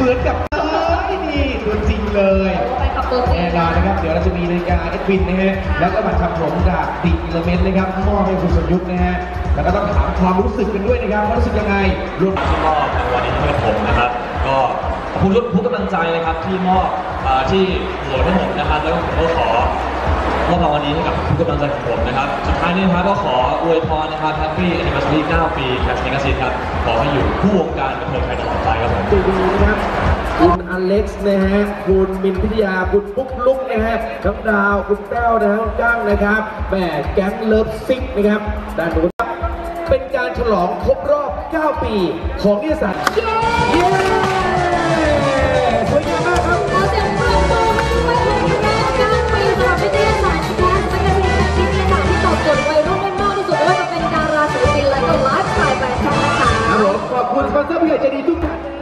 เหมือนกับเอ้ยนี่ตัวจริงเลยไปกับตัวจริงแน่นอนนะครับ เดี๋ยวเราจะมีนาฬิกาเอ็ดวินนะฮะ แล้วก็บัตรทำผมจากดิอิเลเมนต์นะครับมอบให้คุณสมยุทธ์นะฮะ แล้วก็ต้องถามความรู้สึกกันด้วยนะครับว่ารู้สึกยังไงรวมที่มอบรางวัลนี้ให้กับผมนะครับ ก็ขอบคุณทุกกำลังใจนะครับที่มอบเอ่อที่โหวตให้ผมนะครับ แล้วก็ผมก็ขอมอบรางวัล นี้ให้กับทุกกำลังใจของผมนะครับ สุดท้ายนี้นะครับก็ขออวยพรนะครับ Happy Anniversary 9 ปีแคสติงซีครับ ขอให้อยู่คู่วงการบันเทิงไทยตลอดไปครับผมดูนะครับ คุณอเล็กซ์นะฮะ คุณมินพิทยา คุณปุ๊กลุกนะฮะน้องดาว คุณแต้วนะฮะคุณก้างนะครับแหมแก๊งเลิฟซิกนะครับด้านนู้นเป็นการฉลองครบรอบ 9 ปีของนิสสันเย้ สุดไม่